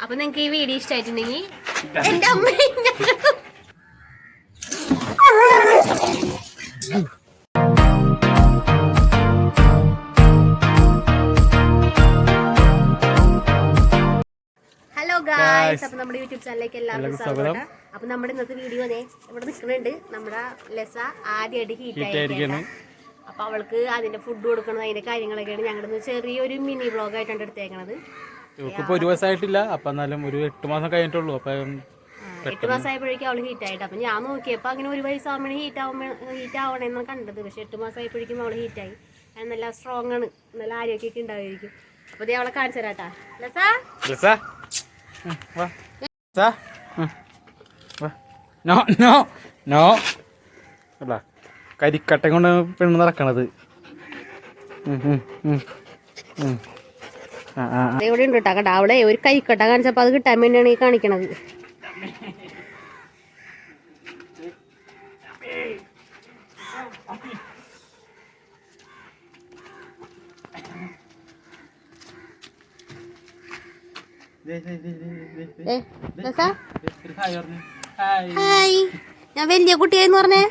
അപ്പൊ നിങ്ങക്ക് ഈ വീഡിയോ ഇഷ്ടായിട്ടുണ്ടെങ്കിൽ എന്റെ അമ്മ ഹലോ ഗായ്സ് അപ്പൊ നമ്മുടെ യൂട്യൂബ് ചാനലിലേക്ക് എല്ലാവർക്കും സ്വാഗതം. അപ്പൊ നമ്മുടെ ഇന്നത്തെ വീഡിയോ ഇവിടെ നിൽക്കുന്നുണ്ട് നമ്മുടെ ലെസ ആദ്യമായിട്ട് ഹീറ്റ് ആയിരിക്കണം അപ്പൊ അവൾക്ക് അതിന്റെ ഫുഡ് കൊടുക്കണം അതിന്റെ കാര്യങ്ങളൊക്കെയാണ് ഞങ്ങളുടെ ചെറിയൊരു മിനി വ്ളോഗ് ആയിട്ടാണ് എടുത്തേക്കണത്. ഇവൾക്കിപ്പോ ഒരു വയസ്സായിട്ടില്ല അപ്പൊ എന്നാലും ഒരു എട്ട് മാസം കഴിഞ്ഞിട്ടുള്ളൂ. അപ്പൊ എട്ട് മാസമായപ്പോഴേക്കും അവൾ ഹീറ്റ് ആയിട്ട്. അപ്പൊ ഞാൻ നോക്കിയപ്പോ അങ്ങനെ ഒരു വയസ്സാകുമ്പോൾ ഹീറ്റ് ആവുമ്പോ ഹീറ്റ് ആവണമെന്നാണ് കണ്ടത്. പക്ഷെ എട്ട് മാസമായപ്പോഴേക്കും അവൾ ഹീറ്റ് ആയി. നല്ല സ്ട്രോങ് ആണ്. നല്ല ആരോഗ്യമൊക്കെ ഉണ്ടാവുമായിരിക്കും. അപ്പൊ ദേ അവളെ കാണിച്ചു തരാട്ടാ. ലെസാ? ലിസാ. No no no. അല്ല കരിക്കട്ട കൊണ്ട് പെണ്ണ് നടക്കണത്. ഇവിടെ ഉണ്ട് കേട്ടോ കണ്ട? അവളെ ഒരു കൈക്കട്ട കാണിച്ചപ്പോ അത് കിട്ടാൻ വേണ്ടിയാണ് ഈ കാണിക്കണത്. ഹായ് ഞാൻ വലിയ കുട്ടിയാന്ന് പറഞ്ഞേ?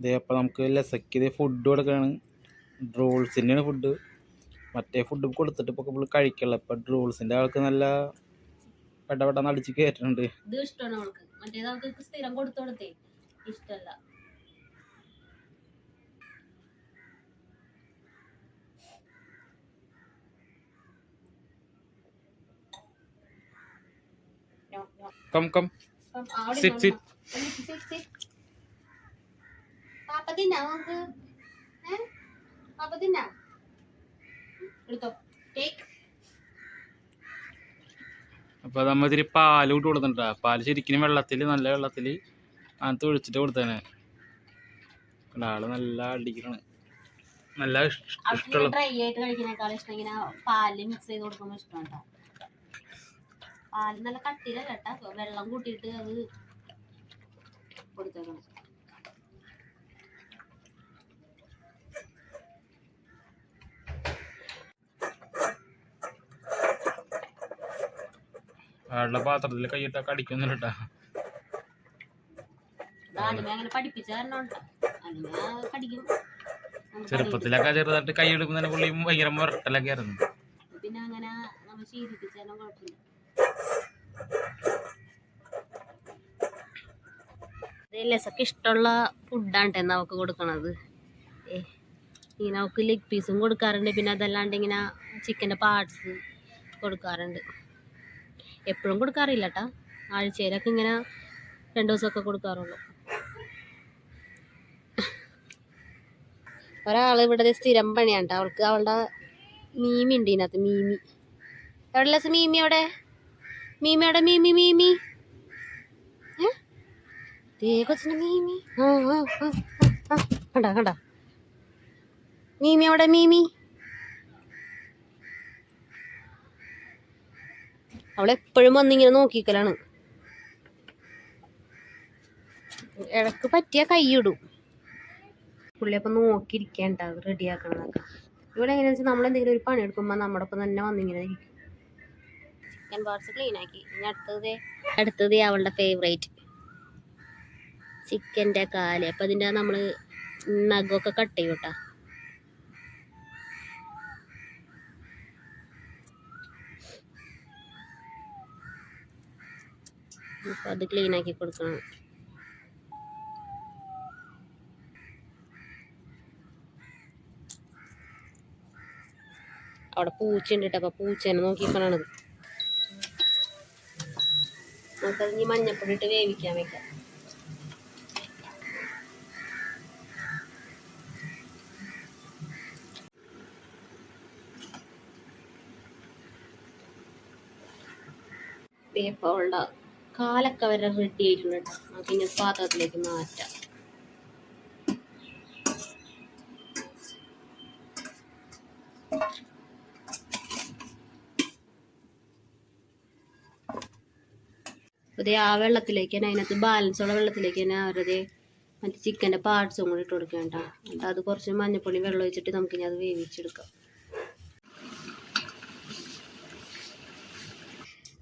ദേ അപ്പൊ നമുക്ക് ലസക്ക് ഫുഡ് ഫുഡ് കൊടുക്കാണ് ഡ്രോൾസിന്റെയാണ് ഫുഡ് മറ്റേ ഫുഡ് കൊടുത്തിട്ട് ഇപ്പൊ നമ്മൾ കഴിക്കല ഇപ്പൊ ഡ്രോൾസിന്റെ ആൾക്ക് നല്ല പെട്ട പെട്ടെന്ന് അടിച്ച് കയറ്റുന്നുണ്ട് ഇത് ഇഷ്ടമാണ് അവൾക്ക്. മറ്റേത് അവൾക്ക് സ്ഥിരം കൊടുത്തു കൊടുത്തേ Sit, sit. ഏ? പാപ്പ തിന്നാ. എടുത്തോ. ടേക്ക് അപ്പൊ നമ്മ ഇതിരി പാൽ കൂട്ടി കൊടുത്തിട്ടാ പാൽ ശരിക്കും വെള്ളത്തിൽ നല്ല വെള്ളത്തിൽ അതിനകത്ത് ഒഴിച്ചിട്ട് കൊടുത്തേനെ ആൾ നല്ല അടിക്കണ നല്ല ഇഷ്- ഇഷ്ടമുള്ള ഡ്രൈ ആയിട്ട് കഴിക്കുന്നേക്കാൾ ഇഷ്ടം ഇങ്ങനെ പാൽ മിക്സ് ചെയ്ത് കൊടുക്കുമ്പോൾ ഇഷ്ടമാണ് പാൽ നല്ല കട്ടിയിലല്ല കേട്ടോ വെള്ളം കൂട്ടിയിട്ട് അത് കൊടുത്തേക്കണം. ആളുടെ പാത്രത്തിൽ കൈയിട്ടാ കടിക്കൊന്നുമില്ല കേട്ടാ. നമുക്ക് ചെറുപ്പത്തിലൊക്കെ ചെറുതായിട്ട് കൈ എടുക്കുന്നതിന് പുള്ളി ഭയങ്കര മുരട്ടലൊക്കെ ആയിരുന്നു. പിന്നെ അങ്ങനെ നമ്മൾ ശീലിപ്പിച്ചാലും കുഴപ്പമില്ല. ലസക്ക് ഇഷ്ടമുള്ള ഫുഡാണ് കേട്ടോ നമുക്ക് കൊടുക്കണത്. ഈ ഇങ്ങനെ അവൾക്ക് ലെഗ് പീസും കൊടുക്കാറുണ്ട്. പിന്നെ അതല്ലാണ്ട് ഇങ്ങനെ ചിക്കന്റെ പാർട്സ് കൊടുക്കാറുണ്ട്. എപ്പോഴും കൊടുക്കാറില്ല കേട്ടോ ആഴ്ചയിലൊക്കെ ഇങ്ങനെ രണ്ട് ദിവസമൊക്കെ കൊടുക്കാറുള്ളൂ. ഒരാൾ ഇവിടെ സ്ഥിരം പണിയാണ് കേട്ടോ അവൾക്ക് അവളുടെ മീമി ഉണ്ട് ഇതിനകത്ത് മീമി. എവിടെ ലസ് മീമി അവിടെ? മീമി അവിടെ മീമി മീമി? ഏ? മീമി. കണ്ട? മീമി അവിടെ മീമി? അവളെപ്പോഴും വന്നിങ്ങനെ നോക്കിക്കലാണ്. ഇടയ്ക്ക് പറ്റിയ കൈയിടും. പുള്ളി അപ്പം റെഡി റെഡിയാക്കണതൊക്കെ ഇവിടെ എങ്ങനെയാ വെച്ചാൽ നമ്മളെന്തെങ്കിലും ഒരു പണി എടുക്കുമ്പോൾ നമ്മുടെ ഒപ്പം തന്നെ വന്നിങ്ങനെ ഇരിക്കും. പാർട്സ് ക്ലീൻ ആക്കി. ഇനി അടുത്തത് അടുത്തത് അവളുടെ ഫേവറേറ്റ് ചിക്കന്റെ കാൽ. അപ്പം അതിന്റെ നമ്മൾ നഖമൊക്കെ കട്ട് ചെയ്യും കേട്ടോ അപ്പം അത് ക്ലീനാക്കി കൊടുക്കണം. അവിടെ പൂച്ച ഉണ്ട് കേട്ടോ അപ്പോൾ പൂച്ചേനെ നോക്കിക്കണത് നമുക്കത് ഇനി മഞ്ഞപ്പൊടി ഇട്ട് വേവിക്കാൻ വെക്കാം. വേപ്പ അവളുടെ കാലൊക്കെ വരെ റെഡി ആയിട്ടുണ്ട് കേട്ടോ ഇനി പാത്രത്തിലേക്ക് മാറ്റാം. അതേ ആ വെള്ളത്തിലേക്ക് തന്നെ അതിനകത്ത് ബാലൻസ് ഉള്ള വെള്ളത്തിലേക്ക് തന്നെ അവരത് മറ്റേ ചിക്കന്റെ പാർട്സും കൂടി ഇട്ട് കൊടുക്കേണ്ട എന്നിട്ട് അത് കുറച്ച് മഞ്ഞപ്പൊടി വെള്ളം ഒഴിച്ചിട്ട് നമുക്കിനി അത് വേവിച്ചെടുക്കാം.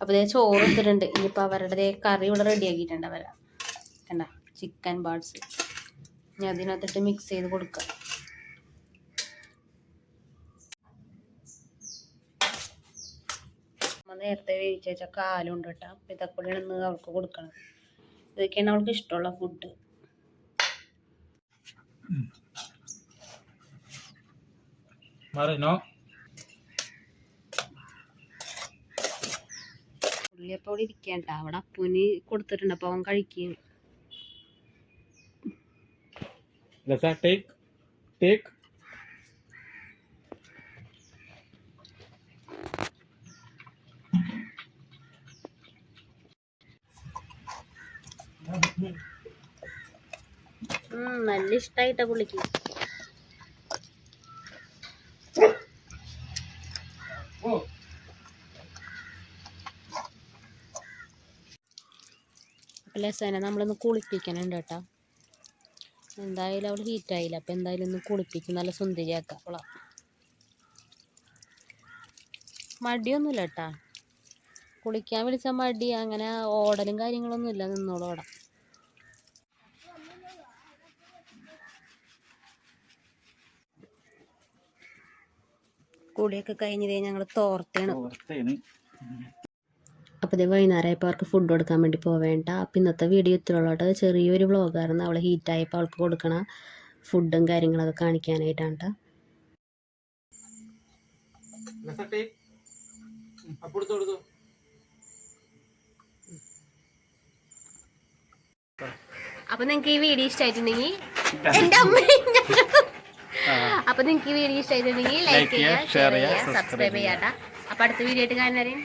അപ്പോൾ ഇതേ ചോറ് എടുത്തിട്ടുണ്ട് ഇനിയിപ്പോൾ അവരുടെ കറി ഇവിടെ റെഡി ആക്കിയിട്ടുണ്ട് അവരാ. കണ്ട ചിക്കൻ ബാഡ്സ് ഇനി അതിനകത്തിട്ട് മിക്സ് ചെയ്ത് കൊടുക്കാം. നമ്മൾ നേരത്തെ വേവിച്ച് കാലും കാലുണ്ട് കേട്ടോ. അപ്പം ഇതൊക്കെ അവൾക്ക് കൊടുക്കണം ഇതൊക്കെയാണ് അവൾക്ക് ഇഷ്ടമുള്ള ഫുഡ് മറിനോ അപ്പോൾ അവിടെ ഇരിക്കണ്ട. അവിടെ അപ്പൂന് കൊടുത്തിട്ടുണ്ട്. അപ്പോൾ അവൻ കഴിക്കും. നല്ല ഇഷ്ടായിട്ടാ പുള്ളിക്ക്. ലസനെ നമ്മളൊന്ന് കുളിപ്പിക്കണുണ്ട് കേട്ടോ എന്തായാലും അവൾ ഹീറ്റായില്ല അപ്പം എന്തായാലും ഒന്ന് കുളിപ്പിക്കും. നല്ല സുന്ദരിയാക്കാം അവളെ. മടിയൊന്നുമില്ല കേട്ടാ കുളിക്കാൻ വിളിച്ചാൽ മടി. അങ്ങനെ ഓടലും കാര്യങ്ങളൊന്നും ഇല്ല. നിന്നോളൂ അവിടെ. കുളിയൊക്കെ കഴിഞ്ഞതേ ഞങ്ങൾ തോർത്തേണ്. അപ്പോൾ ഇത് വൈകുന്നേരമായപ്പോൾ അവർക്ക് ഫുഡ് കൊടുക്കാൻ വേണ്ടി പോവേണ്ട. അപ്പോൾ ഇന്നത്തെ വീഡിയോ ഇത്രയുള്ളൂ ചെറിയൊരു വ്ളോഗായിരുന്നു അവൾ ഹീറ്റായപ്പോൾ അവൾക്ക് കൊടുക്കണ ഫുഡും കാര്യങ്ങളൊക്കെ കാണിക്കാനായിട്ടാണ് അപ്പൊ നിങ്ങൾക്ക് ഈ വീഡിയോ ഇഷ്ടായിട്ടുണ്ടെങ്കിൽ എന്റെ അമ്മ അപ്പോൾ നിങ്ങൾക്ക് ഈ വീഡിയോ ഇഷ്ടമായിട്ടുണ്ടെങ്കിൽ ലൈക്ക് ചെയ്യുക ഷെയർ ചെയ്യുക സബ്സ്ക്രൈബ് ചെയ്യാട്ടാ അപ്പൊ അടുത്ത വീഡിയോ ആയിട്ട് കാണുന്നവരെയും